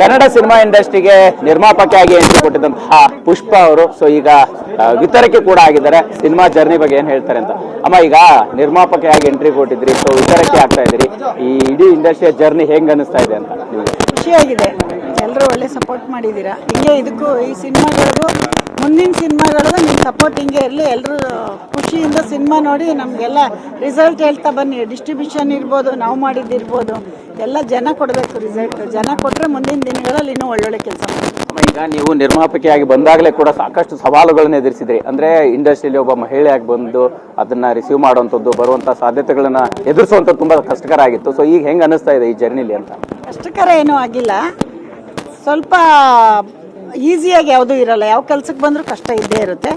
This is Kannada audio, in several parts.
ಕನ್ನಡ ಸಿನಿಮಾ ಇಂಡಸ್ಟ್ರಿಗೆ ನಿರ್ಮಾಪಕಿಯಾಗಿ ಎಂಟ್ರಿ ಕೊಟ್ಟಿದ್ದಂತಹ ಪುಷ್ಪ ಅವರು. ಸೊ ಈಗ ವಿತರಕೆ ಕೂಡ ಆಗಿದ್ದಾರೆ. ಸಿನಿಮಾ ಜರ್ನಿ ಬಗ್ಗೆ ಏನ್ ಹೇಳ್ತಾರೆ ಅಂತ. ಅಮ್ಮ, ಈಗ ನಿರ್ಮಾಪಕಿಯಾಗಿ ಎಂಟ್ರಿ ಕೊಟ್ಟಿದ್ರಿ. ಸೊ ವಿತರಕ್ಕೆ ಆಗ್ತಾ ಇದ್ರಿ ಈ ಇಡೀ ಇಂಡಸ್ಟ್ರಿಯ ಜರ್ನಿ ಹೆಂಗ್ ಅನಿಸ್ತಾ ಇದೆ ಅಂತ ನಿಮಗೆ? ಖುಷಿಯಾಗಿದೆ. ಎಲ್ಲರೂ ಒಳ್ಳೆ ಸಪೋರ್ಟ್ ಮಾಡಿದ್ದೀರಾ? ಹಿಂಗೆ ಇದಕ್ಕೂ ಈ ಸಿನಿಮಾಗಳಿಗೂ, ಮುಂದಿನ ಸಿನಿಮಾಗಳಿಗೂ ನಿಮ್ಮ ಸಪೋರ್ಟ್ ಹಿಂಗೆ ಇರಲಿ. ಎಲ್ಲರೂ ಖುಷಿಯಿಂದ ಸಿನಿಮಾ ನೋಡಿ ನಮಗೆಲ್ಲ ರಿಸಲ್ಟ್ ಹೇಳ್ತಾ ಬನ್ನಿ. ಡಿಸ್ಟ್ರಿಬ್ಯೂಷನ್ ಇರ್ಬೋದು, ನಾವು ಮಾಡಿದ್ದಿರ್ಬೋದು. ಎಲ್ಲ ಜನ ಕೊಡಬೇಕು ರಿಸಲ್ಟ್ ಜನ ಕೊಟ್ಟರೆ ಮುಂದಿನ ದಿನಗಳಲ್ಲಿ ಇನ್ನೂ ಒಳ್ಳೊಳ್ಳೆ ಕೆಲಸ ಅಮ್ಮ, ಈಗ ನೀವು ನಿರ್ಮಾಪಕಿಯಾಗಿ ಬಂದಾಗಲೇ ಕೂಡ ಸಾಕಷ್ಟು ಸವಾಲುಗಳನ್ನ ಎದುರಿಸಿದ್ರಿ. ಅಂದ್ರೆ ಇಂಡಸ್ಟ್ರಿಯಲ್ಲಿ ಒಬ್ಬ ಮಹಿಳೆಯಾಗಿ ಬಂದು ಅದನ್ನ ರಿಸೀವ್ ಮಾಡುವಂಥದ್ದು ಬರುವಂತ ಸಾಧ್ಯತೆಗಳನ್ನ ಎದುರಿಸುವಂಥದ್ದು ತುಂಬಾ ಕಷ್ಟಕರ ಆಗಿತ್ತು. ಸೊ ಈಗ ಹೆಂಗ್ ಅನಿಸ್ತಾ ಇದೆ ಈ ಜರ್ನಿಲಿ ಅಂತ? ಕಷ್ಟಕರ ಏನೂ ಆಗಿಲ್ಲ. ಸ್ವಲ್ಪ ಈಸಿಯಾಗಿ ಯಾವುದೂ ಇರಲ್ಲ. ಯಾವ ಕೆಲ್ಸಕ್ಕೆ ಬಂದರೂ ಕಷ್ಟ ಇದ್ದೇ ಇರುತ್ತೆ.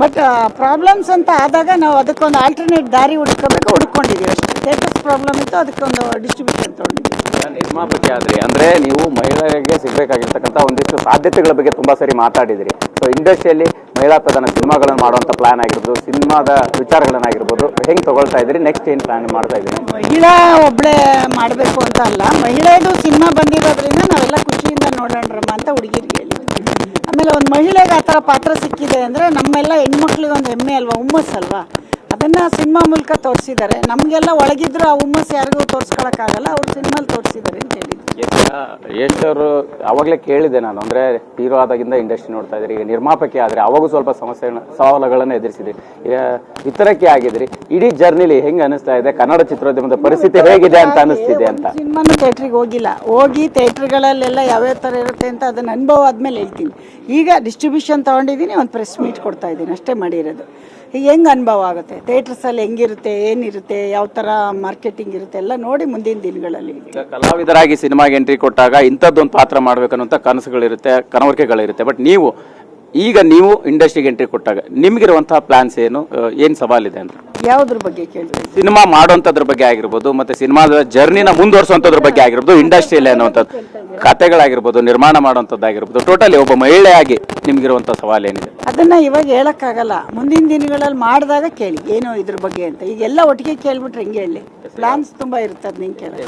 ಬಟ್ ಪ್ರಾಬ್ಲಮ್ಸ್ ಅಂತ ಆದಾಗ ನಾವು ಅದಕ್ಕೊಂದು ಆಲ್ಟರ್ನೇಟ್ ದಾರಿ ಹುಡ್ಕೋಬೇಕು ಹುಡ್ಕೊಂಡಿದ್ದೀವಿ ಅಷ್ಟೇ. ಪ್ರಾಬ್ಲಮ್ ಇತ್ತು ಅದಕ್ಕೊಂದು ಡಿಸ್ಟ್ರಿಬ್ಯೂಷನ್ ತಗೊಂಡಿದ್ದೀನಿ ನಿರ್ಮಾಪಕಿ ಆದ್ರಿ ಅಂದ್ರೆ ನೀವು ಮಹಿಳೆಯರಿಗೆ ಸಿಗಬೇಕಾಗಿರ್ತಕ್ಕಂಥ ಒಂದಿಷ್ಟು ಸಾಧ್ಯತೆಗಳ ಬಗ್ಗೆ ತುಂಬಾ ಸರಿ ಮಾತಾಡಿದ್ರಿ. ಸೊ ಇಂಡಸ್ಟ್ರಿಯಲ್ಲಿ ಮಹಿಳಾ ಪ್ರಧಾನ ಸಿನಿಮಾಗಳನ್ನು ಮಾಡುವಂತ ಪ್ಲಾನ್ ಆಗಿರ್ಬೋದು ಸಿನಿಮಾದ ವಿಚಾರಗಳನ್ನಾಗಿರ್ಬೋದು ಹೆಂಗ್ ತಗೊಳ್ತಾ ಇದ್ರಿ ನೆಕ್ಸ್ಟ್ ಏನ್ ಪ್ಲಾನ್ ಮಾಡ್ತಾ ಇದ್ದೀರಿ? ಮಹಿಳಾ ಒಬ್ಬಳೇ ಮಾಡಬೇಕು ಅಂತ ಅಲ್ಲ ಮಹಿಳೆಯದು ಸಿನಿಮಾ ಬಂದಿರೋದ್ರಿಂದ ನಾವೆಲ್ಲ ಖುಷಿಯಿಂದ ನೋಡೋಣ್ರಮ್ಮ ಅಂತ ಹುಡುಗಿರಿಗೆ ಆಮೇಲೆ ಒಂದು ಮಹಿಳೆಗೆ ಆ ಥರ ಪಾತ್ರ ಸಿಕ್ಕಿದೆ ಅಂದರೆ ನಮ್ಮೆಲ್ಲ ಹೆಣ್ಮಕ್ಳಿಗೆ ಒಂದು ಹೆಮ್ಮೆ ಅಲ್ವಾ ಹುಮ್ಮಸ್ ಅಲ್ವಾ ಅದನ್ನು ಸಿನಿಮಾ ಮೂಲಕ ತೋರಿಸಿದ್ದಾರೆ. ನಮಗೆಲ್ಲ ಒಳಗಿದ್ರು ಆ ಹುಮ್ಮಸ್ ಯಾರಿಗೂ ತೋರಿಸ್ಕೊಳಕ್ಕಾಗಲ್ಲ ಅವ್ರು ಸಿನಿಮಾಲಿ ತೋರಿಸಿದ್ದಾರೆ ಅಂತ ಹೇಳಿದ್ರು. ಯಶ್ ಅವರು ಅವಾಗಲೇ ಕೇಳಿದೆ ನಾನು ಅಂದ್ರೆ ಹೀರೋ ಆದಾಗಿಂದ ಇಂಡಸ್ಟ್ರಿ ನೋಡ್ತಾ ಇದ್ರಿ ಈಗ ನಿರ್ಮಾಪಕಿ ಆದ್ರೆ ಅವಾಗೂ ಸ್ವಲ್ಪ ಸಮಸ್ಯೆ ಸವಾಲುಗಳನ್ನ ಎದುರಿಸಿದ್ರಿ. ಇತರಕ್ಕೆ ವಿತರಕ್ಕೆ ಆಗಿದ್ರಿ ಇಡೀ ಜರ್ನಿಲಿ ಹೆಂಗೆ ಅನಿಸ್ತಾ ಇದೆ ಕನ್ನಡ ಚಿತ್ರೋದ್ಯಮದ ಪರಿಸ್ಥಿತಿ ಹೇಗಿದೆ ಅಂತ ಅನಿಸ್ತಿದೆ ಅಂತ. ಸಿನಿಮಾನು ಥಿಯೇಟ್ರಿಗೆ ಹೋಗಿಲ್ಲ. ಹೋಗಿ ಥಿಯೇಟ್ರ್ಗಳಲ್ಲೆಲ್ಲ ಯಾವ್ಯಾವ ಥರ ಇರುತ್ತೆ ಅಂತ ಅದನ್ನ ಅನುಭವ ಆದಮೇಲೆ ಹೇಳ್ತೀನಿ. ಈಗ ಡಿಸ್ಟ್ರಿಬ್ಯೂಷನ್ ತೊಗೊಂಡಿದ್ದೀನಿ ಒಂದು ಪ್ರೆಸ್ ಮೀಟ್ ಕೊಡ್ತಾ ಇದ್ದೀನಿ ಅಷ್ಟೇ ಮಾಡಿರೋದು. ಹೆಂಗೆ ಅನುಭವ ಆಗುತ್ತೆ? ಥಿಯೇಟ್ರಸಲ್ಲಿ ಹೆಂಗಿರುತ್ತೆ, ಏನಿರುತ್ತೆ, ಯಾವ ಥರ ಮಾರ್ಕೆಟಿಂಗ್ ಇರುತ್ತೆ ಎಲ್ಲ ನೋಡಿ ಮುಂದಿನ ದಿನಗಳಲ್ಲಿ. ಕಲಾವಿದರಾಗಿ ಸಿನಿಮಾಗೆ ಎಂಟ್ರಿ ಕೊಟ್ಟಾಗ ಇಂಥದ್ದೊಂದು ಪಾತ್ರ ಮಾಡ್ಬೇಕನ್ನುವಂಥ ಕನಸುಗಳಿರುತ್ತೆ, ಕನವರಿಕೆಗಳಿರುತ್ತೆ. ಬಟ್ ನೀವು ಈಗ ನೀವು ಇಂಡಸ್ಟ್ರಿಗೆ ಎಂಟ್ರಿ ಕೊಟ್ಟಾಗ ನಿಮ್ಗಿರುವಂತಹ ಪ್ಲಾನ್ಸ್ ಏನು? ಏನು ಸವಾಲ್ ಸವಾಲಿದೆ ಅಂತ ಯಾವ್ದ್ರ ಬಗ್ಗೆ ಕೇಳಿ ಸಿನಿಮಾ ಮಾಡುವಂಥದ್ರ ಬಗ್ಗೆ ಆಗಿರ್ಬೋದು ಮತ್ತೆ ಸಿನಿಮಾದ ಜರ್ನಿನ ಮುಂದುವರಿಸುವಂಥದ್ರ ಬಗ್ಗೆ ಆಗಿರ್ಬೋದು ಇಂಡಸ್ಟ್ರಿಯಲ್ಲಿ ಅನ್ನುವಂಥದ್ದು. ಕತೆಗಳಾಗಿರ್ಬೋದು ನಿರ್ಮಾಣ ಮಾಡುವಂಥದ್ದಾಗಿರ್ಬೋದು ಟೋಟಲಿ ಒಬ್ಬ ಮಹಿಳೆಯಾಗಿ ನಿಮ್ಗಿರುವಂಥ ಸವಾಲು ಏನಿದೆ? ಅದನ್ನ ಇವಾಗ ಹೇಳಕ್ಕಾಗಲ್ಲ. ಮುಂದಿನ ದಿನಗಳಲ್ಲಿ ಮಾಡಿದಾಗ ಕೇಳಿ ಏನು ಇದ್ರ ಬಗ್ಗೆ ಅಂತ. ಈಗೆಲ್ಲ ಒಟ್ಟಿಗೆ ಕೇಳ್ಬಿಟ್ರೆ ಹೆಂಗೆ ಹೇಳಿ? ಪ್ಲಾನ್ಸ್ ತುಂಬಾ ಇರ್ತದೆ ನಿಂಗೆ ಕೇಳಿ